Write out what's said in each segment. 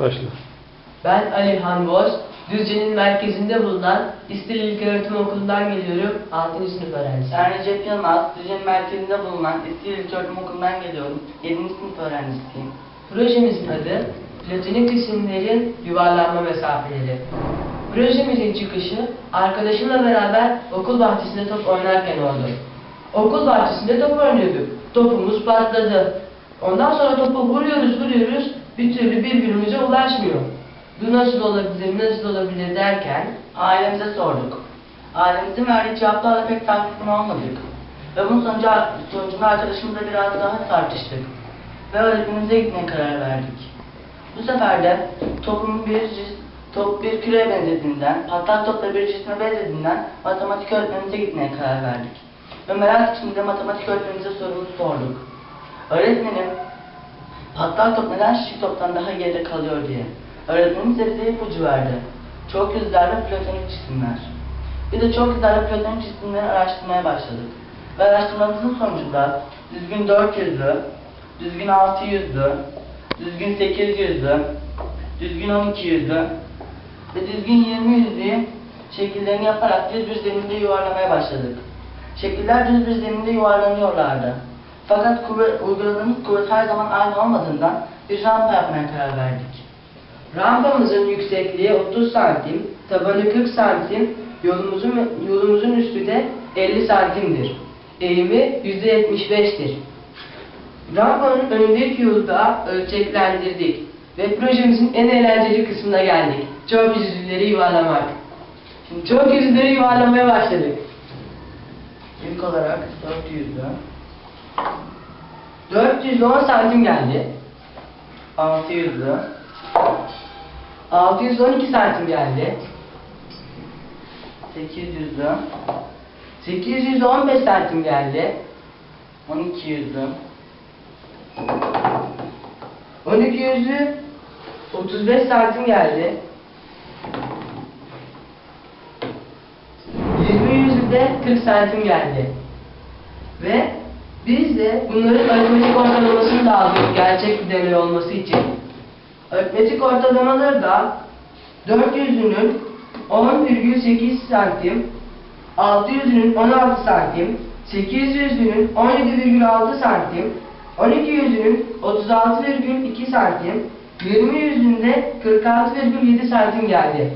Başla. Ben Ali Boz, Düzce'nin merkezinde bulunan İstil İlköğretim Okulu'ndan geliyorum. 6. sınıf öğrencisiyim. Ben Recep Yılmaz, Düzce'nin merkezinde bulunan İstil İlköğretim Okulu'ndan geliyorum. 7. sınıf öğrencisiyim. Projemizin adı Platonik cisimlerin yuvarlanma mesafeleri. Projemizin çıkışı arkadaşımla beraber okul bahçesinde top oynarken oldu. Okul bahçesinde top oynuyorduk. Topumuz patladı. Ondan sonra topu vuruyoruz vuruyoruz bir türlü birbirimize ulaşmıyor. Bu nasıl olabilir, nasıl olabilir derken Ailemize sorduk. Ailemizin verdiği cevaplarla pek tatmin olmadık. Ve bunun sonucu, sonucunda arkadaşımızla biraz daha tartıştık. Ve öğretmenimize gitmeye karar verdik. Bu sefer de topun bir top bir küreye benzediğinden, patlak topla bir cisme benzediğinden matematik öğretmenimize gitmeye karar verdik. Ve merak içinde matematik öğretmenimize sorumuzu sorduk. Öğretmenim, patlak top neden şişik toptan daha geride kalıyor diye. Öğretmenimiz de bize ipucu verdi. Çok yüzler ve platonik cisimler. Bir de çok yüzler ve platonik cisimleri araştırmaya başladık. Ve araştırmamızın sonucunda düzgün 400'lü, düzgün 600'lü, düzgün 800'lü, düzgün 1200'lü ve düzgün 20 şekillerini yaparak düz bir zeminde yuvarlamaya başladık. Şekiller düz bir zeminde yuvarlanıyorlardı. Fakat kuvvet, uyguladığımız kuvvet her zaman aynı olmadığından bir rampa yapmaya karar verdik. Rampamızın yüksekliği 30 santim, tabanı 40 santim, yolumuzun, yolumuzun üstü de 50 santimdir. Eğimi %75'tir. Rampanın önündeki yolu da ölçeklendirdik ve projemizin en eğlenceli kısmına geldik. Çok yüzlüleri yuvarlamak. Şimdi çok yüzlüleri yuvarlamaya başladık. İlk olarak 400'lü, 410 santim geldi. 600'lü, 612 santim geldi. 800'lü, 815 santim geldi. 1200'lü, 12 yüzlü 35 santim geldi. 20 yüzlü de 40 santim geldi. Ve biz de bunların aritmetik ortalamasını da aldık gerçek bir deney olması için. Aritmetik ortalamaları da 400'ünün 10,8 santim, 600'ünün 16 santim, 800'ünün 17,6 santim, 12 yüzünün 36,2 santim, 20 yüzünde 46,7 santim geldi.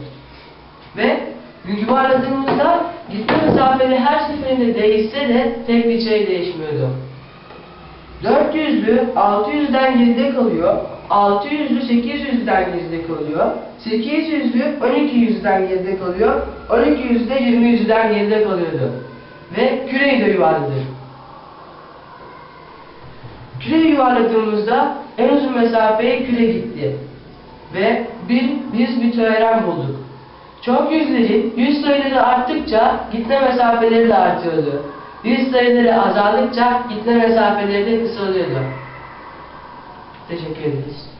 Ve yuvarladığımızda gitme mesafeleri her seferinde değişse de tek şey değişmiyordu. 400'lü 600'den geride kalıyor, 600'lü 800'den geride kalıyor, 800'lü 1200'den geride kalıyor, 1200'lü de 20'den geride kalıyordu. Ve küreyi de yuvarladı. Küre yuvarladığımızda en uzun mesafeye küre gitti. Ve bir, biz bir teorem bulduk. Çok yüzlerin yüz sayıları arttıkça gitme mesafeleri de artıyordu. Yüz sayıları azaldıkça gitme mesafeleri de kısalıyordu. Teşekkür ederiz.